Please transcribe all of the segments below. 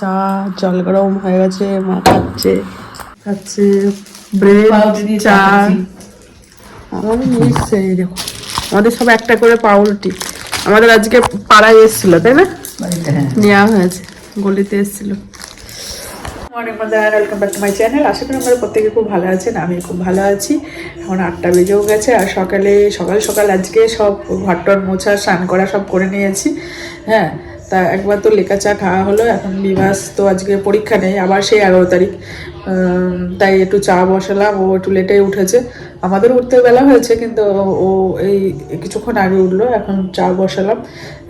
চা জল গরম হয়ে গেছে মা খাচ্ছে। খাচ্ছে ব্রেড চা। আমাদের মিশছে দেখো। আমাদের সব একটা করে পাউরুটি। আমাদের আজকে পাড়ায় এসেছিল তাই না? নেওয়া হয়েছে গলিতে এসেছিল। Morning mother welcome back to my channel আশা করি আমরা প্রত্যেকে খুব ভালো আছেন আমি খুব ভালো আছি। এখন আটটা বেজেও গেছে আর সকালে সকাল সকাল আজকে সব ঘরটর মোছা স্নান করা সব করে নিয়েছি হ্যাঁ। তা একবার তো লেখা চা খাওয়া হলো, এখন বিভাস তো আজকে পরীক্ষা নেই, আবার সেই এগারো তারিখ। তাই একটু চা বসালাম, ও একটু লেটে উঠেছে। আমাদের উঠতে বেলা হয়েছে, কিন্তু ও- এই কিছুক্ষণ আগে উঠল, এখন চা বসালাম।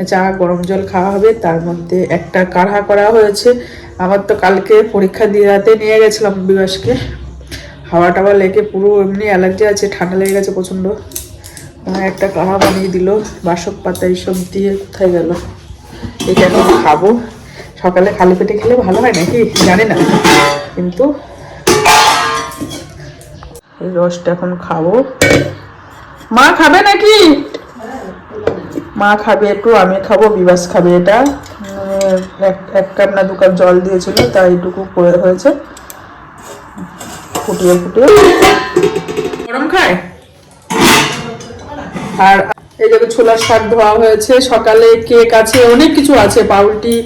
চা, গরম জল খাওয়া হবে, তার মধ্যে একটা কাঢ়া করা হয়েছে। আমার তো কালকে পরীক্ষা দিয়ে রাতে নিয়ে গেছিলাম বিবাসকে হাওয়া টাওয়া লেগে পুরো এমনি অ্যালার্জি আছে, ঠান্ডা লেগে গেছে প্রচণ্ড। একটা কাঢ়া বানিয়ে দিল, বাসক পাতা এইসব দিয়ে কোথায় গেল? এটা খাব। সকালে খালি পেটে খেলে ভালো হয় নাকি? জানি না। কিন্তু এই রসটা এখন খাব। মা খাবে নাকি? মা খাবে একটু, আমি খাব বিবাস খাবে এটা। এক কাপ না দু কাপ জল দিয়েছিল, তাই এইটুকু করে হয়েছে। ফুটিয়ে ফুটিয়ে। গরম খায়? আর দেখো ছোলার শাক ধোয়া হয়েছে, সকালে কেক আছে, অনেক কিছু আছে, পাউরুটি,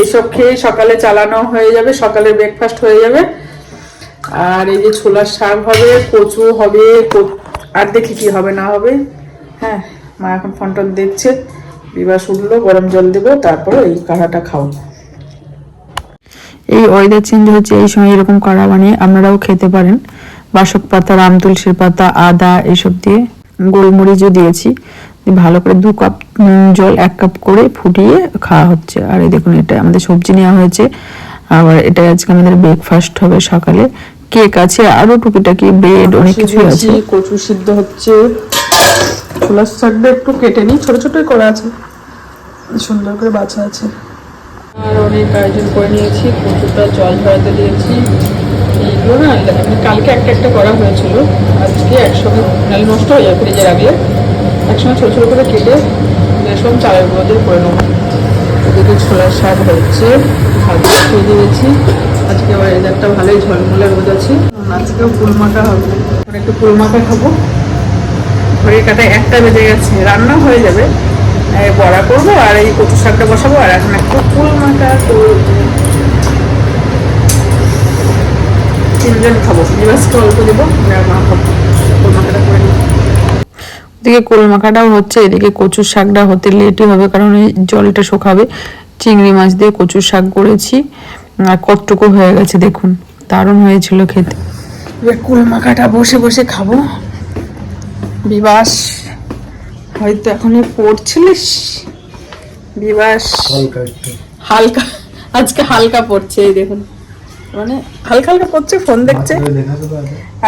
এইসব খেয়ে সকালে চালানো হয়ে যাবে সকালে ব্রেকফাস্ট হয়ে যাবে। আর এই যে ছোলার শাক হবে, কচু হবে আর দেখি কি হবে, না হবে। হ্যাঁ মা এখন ফোন টোন দেখছে, বিবাস উঠল, গরম জল দেবো, তারপর এই কাঢ়াটা খাও। এই ওয়েদার চেঞ্জ হচ্ছে, এই সময় এরকম কাড়া বানিয়ে আপনারাও খেতে পারেন। বাসক পাতা রাম তুলসীর পাতা, আদা, এসব দিয়ে গোলমরিচও দিয়েছি। দিয়ে ভালো করে দু কাপ জল এক কাপ করে ফুটিয়ে খাওয়া হচ্ছে। আর এই দেখুন এটা আমাদের সবজি নেওয়া হয়েছে। আবার এটা আজকে আমাদের ব্রেকফাস্ট হবে সকালে। কেক আছে আরও টুকিটাকি ব্রেড অনেক কিছু আছে। কচু সিদ্ধ হচ্ছে। ছোলার শাকটা একটু কেটে নিই ছোট ছোটই করা আছে। সুন্দর করে বাছা আছে। আর অনেক আয়োজন করে নিয়েছি কচুটা জল ঝরাতে দিয়েছি। এইগুলো না আমি কালকে একটা একটা করা হয়েছিল। আজকে একসঙ্গে নষ্ট হয়ে যাবে ফ্রিজে রাখলে একসঙ্গে ছোটো ছোটো করে কেটে বেসন চালের গুঁড়ো দিয়ে করে নেব। এদিকে ছোলার শাক হচ্ছে, ভাত খেয়ে দিয়েছি। আজকে আবার এদারটা ভালোই ঝলমলে রোদ আছে। আজকেও ফুল মাখা হবে। একটু ফুল মাখা খাব। ঘড়ির কাটায় একটা বেজে গেছে, রান্না হয়ে যাবে। বড়া করব আর এই কচু শাকটা বসাবো, আর এখন একটু ফুল মাখা করব। তিনজন খাব নিবাসকে অল্প দেবো মা খাব ফুল মাখাটা করে এদিকে কোল মাখাটাও হচ্ছে এদিকে কচুর শাকটা হতে লেটই হবে কারণ এই জলটা শুকাবে। চিংড়ি মাছ দিয়ে কচুর শাক করেছি আর কতটুকু হয়ে গেছে দেখুন দারুণ হয়েছিল খেতে। এবার কুল মাখাটা বসে বসে খাব। বিবাস হয়তো এখনই পড়ছিলিস? বিবাস হালকা আজকে হালকা পড়ছে এই দেখুন। মানে হালকা হালকা পড়ছে ফোন দেখছে।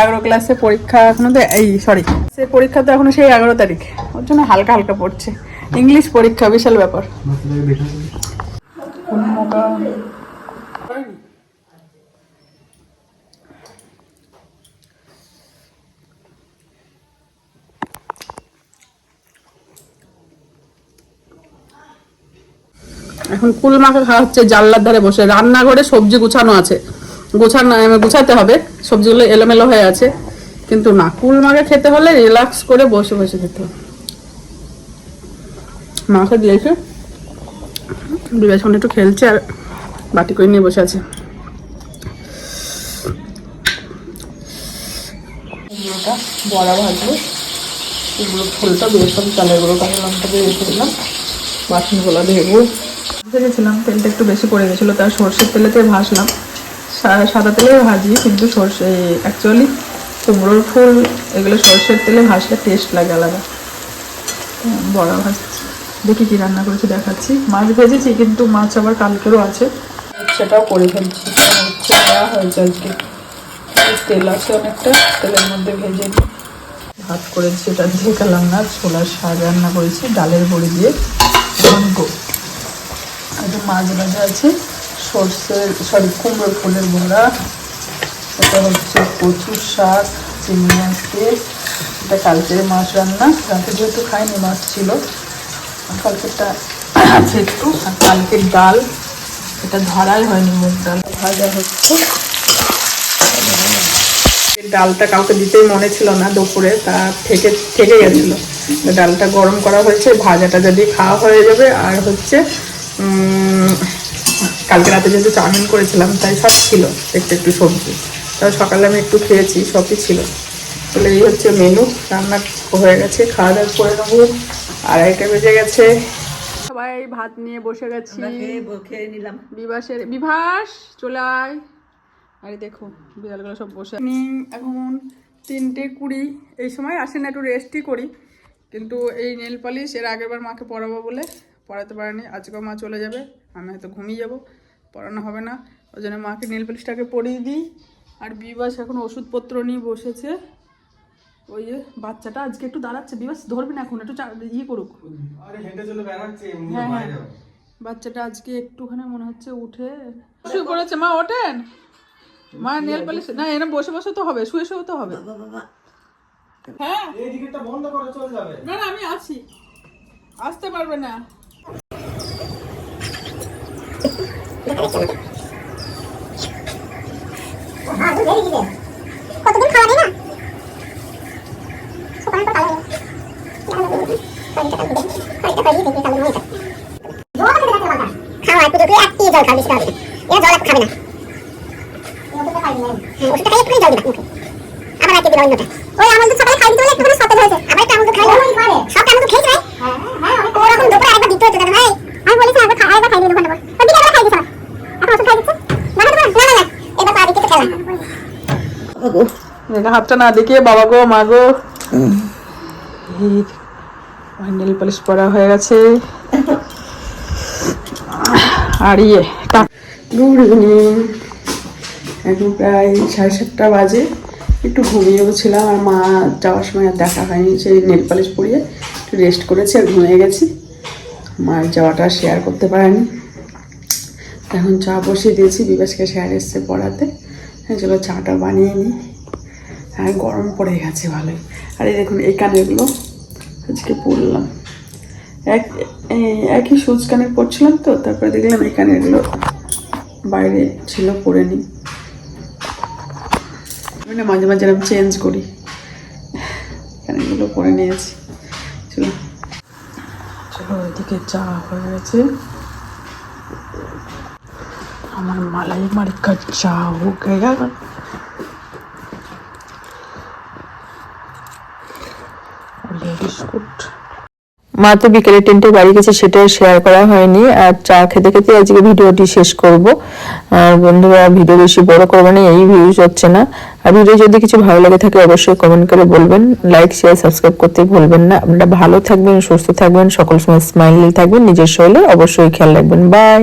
এগারো ক্লাসে পরীক্ষা এখনও তো এই সরি সে পরীক্ষা তো এখনও সেই এগারো তারিখ। ওর জন্য হালকা হালকা পড়ছে। ইংলিশ পরীক্ষা বিশাল ব্যাপার। এখন কুল মাখা খাওয়া হচ্ছে, জানলার ধারে বসে। রান্নাঘরে সবজি গুছানো আছে। গুছানো গুছাতে হবে। সবজিগুলো এলোমেলো হয়ে আছে। কিন্তু না কুল মাখা খেতে হলে রিল্যাক্স করে বসে বসে খেতে হবে। মাকে দিয়েছে বিবেচন একটু খেলছে আর বাটি করে নিয়ে বসে আছে। বড়া ভাজবো। কুমড়ো ফুলটা বেসন চালের গুঁড়ো, কাঁচা লঙ্কা দিয়ে রেখে দিলাম। বাসনগুলো ভেজেছিলাম, তেলটা একটু বেশি পড়ে গেছিল তার সর্ষের তেলেতে ভাজলাম। সা- সাদা তেলে ভাজি, কিন্তু সর্ষে অ্যাকচুয়ালি কুমড়োর ফুল, এগুলো সর্ষের তেলে ভাজলে টেস্ট লাগে আলাদা। বড়া ভাজছি দেখি কি রান্না করেছি, দেখাচ্ছি। মাছ ভেজেছি, কিন্তু মাছ আবার কালকেরও আছে। সেটাও করে ফেলছি দেওয়া হয়েছে আজকে। তেল আছে অনেকটা, তেলের মধ্যে ভেজে ভাত করেছি, এটা দিয়ে খেলাম না, ছোলার শাক রান্না করেছি, ডালের বড়ি দিয়ে। গো এটা মাছ ভাজা আছে সর্ষের, সরি কুমড়োর ফুলের বড়া, এটা হচ্ছে কচুর শাক, চিংড়ি মাছ দিয়ে এটা কালকের মাছ রান্না, রাতে যেহেতু খাইনি, মাছ ছিল। কালকেরটা আছে একটু, আর কালকের ডাল, এটা ধরাই হয়নি মুগ ডাল। ভাজা হচ্ছে। ডালটা কাউকে দিতেই মনে ছিল না দুপুরে, তা থেকে থেকে গেছিল। ডালটা গরম করা হয়েছে, ভাজাটা যদি খাওয়া হয়ে যাবে, আর হচ্ছে কালকে রাতে যেহেতু চাউমিন করেছিলাম তাই সব ছিল একটু একটু সবজি। তাও সকালে আমি একটু খেয়েছি সবই ছিল। তাহলে এই হচ্ছে মেনু রান্না হয়ে গেছে খাওয়া দাওয়া করে নেব। আড়াইটা বেজে গেছে। সবাই ভাত নিয়ে বসে গেছি। খেয়ে নিলাম। বিভাসের বিভাস চলে আয়। আরে দেখো বিড়ালগুলো সব বসে আমি এখন তিনটে কুড়ি। এই সময় আসে না একটু রেস্টই করি। কিন্তু এই নেল পালিশ এর আগের বার মাকে পড়াবো বলে পড়াতে পারেনি আজকেও মা চলে যাবে আমি হয়তো ঘুমিয়ে যাব পড়ানো হবে না। ওই জন্য মাকে নেল পালিশটাকে পরিয়ে দিই। আর বিবাস এখন ওষুধপত্র নিয়ে বসেছে। ওই যে বাচ্চাটা আজকে একটু দাঁড়াচ্ছে বিবাস ধরবি না এখন একটু ইয়ে করুক। হ্যাঁ, হ্যাঁ। বাচ্চাটা আজকে একটুখানি মনে হচ্ছে উঠে শুয়ে পড়েছে মা ওঠেন? মা নেল পালিশ না এরকম বসে বসে তো হবে শুয়ে শুয়ে তো হবে। হ্যাঁ। এই বন্ধ করে চলে যাবে। না না আমি আছি। আসতে পারবে না। কতদিন খাওয়া না খাওয়া একটু দেখলে এক জল বেশি হবে এরা জল একটু খাবে না ওষুধটা একটু ওই আমল দুধ খাই দিতে একটু সতেজ হয়েছে আবার একটু আমল দুধ খাই সব আমল দুধ খেয়েছে ভাই ওরকম দুপুরে আরেকবার দিতে হতো দাদা ভাই আমি বলেছি আরেকবার খা আরেকবার খাই দিয়ে দেবো তো বিকেলে খাই দিছো এখন ওষুধ খাই দিচ্ছে না না না না এবার পা দিকে তো খেলা এটা হাতটা না দেখিয়ে বাবা গো মা গো। নেল পালিশ পরা হয়ে গেছে। আর ইয়ে গুড ইভিনিং। এখন প্রায় সাড়ে সাতটা বাজে। একটু ঘুমিয়ে ছিলাম আর মা যাওয়ার সময় আর দেখা হয়নি সেই নেল পালিশ পরিয়ে একটু রেস্ট করেছি আর ঘুমিয়ে গেছি। মার যাওয়াটা শেয়ার করতে পারেনি। এখন চা বসিয়ে দিয়েছি বিবাসকে শেয়ার এসছে পড়াতে। হ্যাঁ চলো চাটা বানিয়ে নিই। আর গরম পড়ে গেছে ভালোই। আর এই দেখুন, এই কানেরগুলো আজকে পরলাম। এক একই সুচ কানের পরছিলাম তো, তারপরে দেখলাম এই কানেরগুলো বাইরে ছিল, পরে নিই। মানে মাঝে মাঝে আমি চেঞ্জ করি। কানেরগুলো পরে নিয়েছি। চলো। চলো ওইদিকে চা হয়ে গেছে। আমার মালাই মার্কা চা হো মা তো বিকেলে তিনটে বাড়ি গেছে, সেটা শেয়ার করা হয়নি। আর চা খেতে খেতে আজকে ভিডিওটি শেষ করব। আর বন্ধুরা, ভিডিও বেশি বড় করবে না, এই ভিউজ হচ্ছে না। আর ভিডিও যদি কিছু ভালো লাগে থাকে, অবশ্যই কমেন্ট করে বলবেন। লাইক শেয়ার সাবস্ক্রাইব করতে ভুলবেন না। আপনারা ভালো থাকবেন, সুস্থ থাকবেন, সকল সময় স্মাইলি থাকবেন, নিজের শরীরে অবশ্যই খেয়াল রাখবেন। বাই